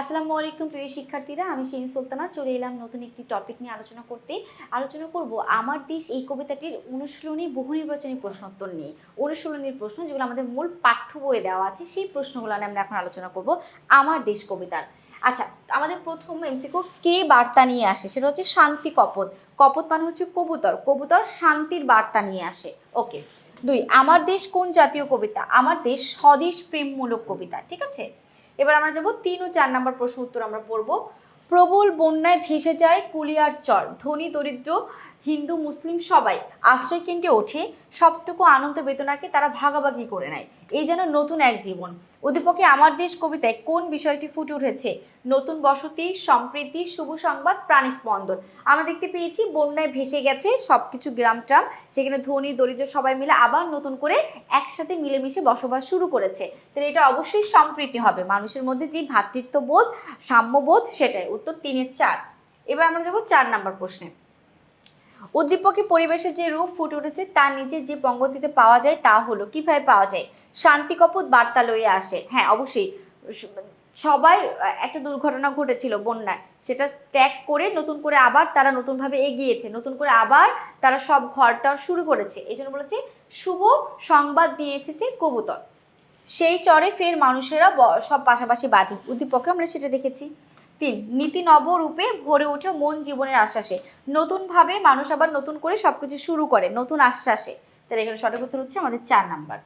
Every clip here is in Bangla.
আসসালামু আলাইকুম, প্রিয় শিক্ষার্থীরা। আমি শিরিন সুলতানা, চলে এলাম নতুন একটি টপিক নিয়ে আলোচনা করতে। আলোচনা করব আমার দেশ এই কবিতাটির অনুশীলনী বহু নির্বাচনী প্রশ্নোত্তর নিয়ে। অনুশীলনীর প্রশ্ন যেগুলো আমাদের মূল পাঠ্য বইয়ে দেওয়া আছে, সেই প্রশ্নগুলো নিয়ে আমরা এখন আলোচনা করব আমার দেশ কবিতার। আচ্ছা আমাদের প্রথম এমসিকো কে বার্তা নিয়ে আসে? সেটা হচ্ছে শান্তি কপত। কপত মানে হচ্ছে কবুতর। কবুতর শান্তির বার্তা নিয়ে আসে। ওকে, দুই, আমার দেশ কোন জাতীয় কবিতা? আমার দেশ স্বদেশ প্রেমমূলক কবিতা, ঠিক আছে? এবার আমরা যাব তিন ও চার নম্বর প্রশ্ন উত্তর আমরা পড়ব। প্রবল বন্যায় ভেসে যায় কুলিয়ার চর। ধনী, দরিদ্র হিন্দু, মুসলিম সবাই আশ্রয় কেন্দ্রে ওঠে, সবটুকু আনন্দ বেদনাকে তারা ভাগাভাগি করে নেয়। এই যেন নতুন এক জীবন। উদ্দীপকে আমার দেশ কবিতায় কোন বিষয়টি ফুটে উঠেছে? নতুন বসতি, সম্প্রীতি, শুভ সংবাদ প্রাণীস্পন্দন আমরা দেখতে পেয়েছি, বন্যায় ভেসে গেছে সবকিছু গ্রাম ট্রাম। সেখানে ধনী, দরিদ্র সবাই মিলে আবার নতুন করে একসাথে মিলেমিশে বসবাস শুরু করেছে। তাহলে এটা অবশ্যই সম্প্রীতি হবে। মানুষের মধ্যে যে ভ্রাতৃত্ববোধ সাম্যবোধ, সেটাই। উত্তর তিনের চার। এবার আমরা যাব চার নাম্বার প্রশ্নে। উদ্দীপকে পরিবেশে যে রূপ ফুটে উঠেছে, তার নিচে যে পঙ্গতিতে পাওয়া যায়, তা হলো, কীভাবে পাওয়া যায়? শান্তি কপত বার্তা লইয়ে আসে। হ্যাঁ অবশ্যই। সবাই একটা দুর্ঘটনা ঘটেছিল বন্যায়। সেটা ত্যাগ করে, নতুন করে আবার তারা নতুনভাবে এগিয়েছে। নতুন করে আবার তারা সব ঘরটা শুরু করেছে। এই জন্য বলেছে, শুভ সংবাদ নিয়ে এসেছে কবুতর। সেই চরে ফের মানুষেরা সব পাশাপাশি বাঁধি উদ্দীপকে আমরা সেটা দেখেছি। তিন, নীতি নবরূপে ভরে ওঠে মন জীবনের আশ্বাসে। নতুনভাবে মানুষ আবার নতুন করে সবকিছু শুরু করে, নতুন আশ্বাসে। তাহলে এখানে সঠিক উত্তর হচ্ছে আমাদের চার নাম্বার।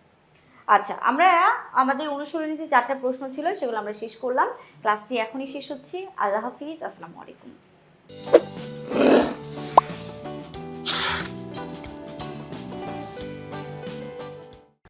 আচ্ছা আমরা আমাদের অনুসরণে যে চারটা প্রশ্ন ছিল সেগুলো আমরা শেষ করলাম। ক্লাসটি এখনই শেষ হচ্ছে। আল্লাহ হাফিজ, আসসালামু আলাইকুম।